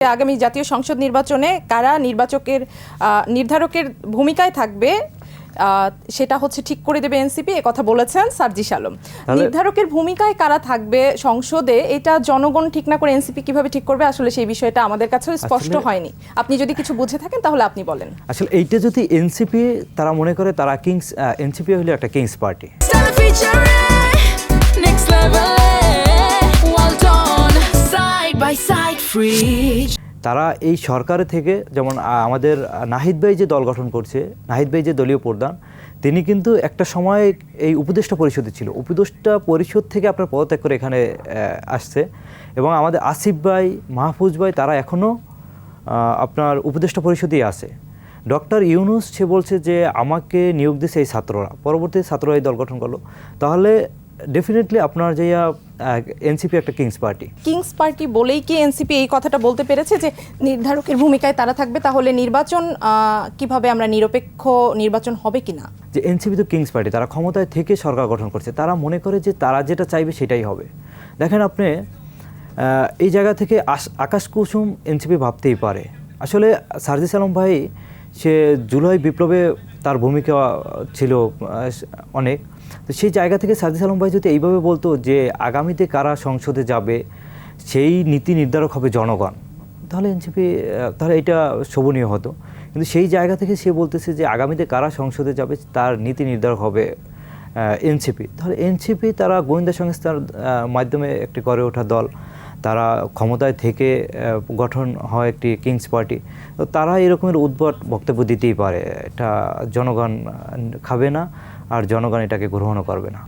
আগামী জাতীয় সংসদ নির্বাচনে কারা নির্বাচকের নির্ধারকের ভূমিকায় থাকবে সেটা হচ্ছে ঠিক করে দেবে এনসিপি এ কথা বলেছেন সার্জিস আলম নির্ধারকের ভূমিকায় কারা থাকবে সংসদে এটা জনগণ ঠিক না করে এনসিপি কীভাবে ঠিক করবে আসলে সেই বিষয়টা আমাদের কাছেও স্পষ্ট হয়নি। আপনি যদি কিছু বুঝে থাকেন তাহলে আপনি বলেন। আসলে এইটা যদি এনসিপি তারা মনে করে তারা কিংস এনসিপি হলো একটা কিংস পার্টি। তারা এই সরকার থেকে যেমন আমাদের নাহিদ ভাই যে দল গঠন করছে, নাহিদ ভাই যে দলীয় প্রধান, তিনি কিন্তু একটা সময় এই উপদেষ্টা পরিষদে ছিল। উপদেষ্টা পরিষদ থেকে আপনার পদত্যাগ করে এখানে আসছে। এবং আমাদের আসিফ ভাই, মাহফুজ ভাই, তারা এখনও আপনার উপদেষ্টা পরিষদেই আছে। ডক্টর ইউনুস সে বলছে যে, আমাকে নিয়োগ দিয়েছে এই ছাত্ররা। পরবর্তী ছাত্ররা এই দল গঠন করল। তাহলে ডেফিনেটলি আপনার যে এনসিপি একটা কিংস পার্টি কিংস পার্টি বলেই কি এনসিপি এই কথাটা বলতে পেরেছে যে নির্ধারকের ভূমিকায় তারা থাকবে তাহলে নির্বাচন কীভাবে আমরা নিরপেক্ষ নির্বাচন হবে কিনা? যে এনসিপি তো কিংস পার্টি তারা ক্ষমতায় থেকে সরকার গঠন করছে। তারা মনে করে যে তারা যেটা চাইবে সেটাই হবে। দেখেন আপনি এই জায়গা থেকে আকাশ কুসুম এনসিপি ভাবতেই পারে। আসলে সার্জিস আলম ভাই সে জুলাই বিপ্লবে তার ভূমিকা ছিল অনেক। তো সেই জায়গা থেকে সার্জিস আলম ভাই যদি এইভাবে বলতো যে আগামীতে কারা সংসদে যাবে, সেই নীতি নির্ধারক হবে জনগণ। তাহলে এনসিপি তাহলে এটা শোভনীয় হতো। কিন্তু সেই জায়গা থেকে সে বলতেছে যে আগামীতে কারা সংসদে যাবে, তার নীতি নির্ধারক হবে এনসিপি। তাহলে এনসিপি তারা গোয়েন্দা সংস্থার মাধ্যমে একটি গড়ে ওঠা দল। তারা ক্ষমতায় থেকে গঠন হয় একটি কিংস পার্টি। তো তারা এরকমের উদ্ভট বক্তব্য দিতেই পারে। এটা জনগণ খাবে না আর জনগণ এটাকে গ্রহণও করবে না।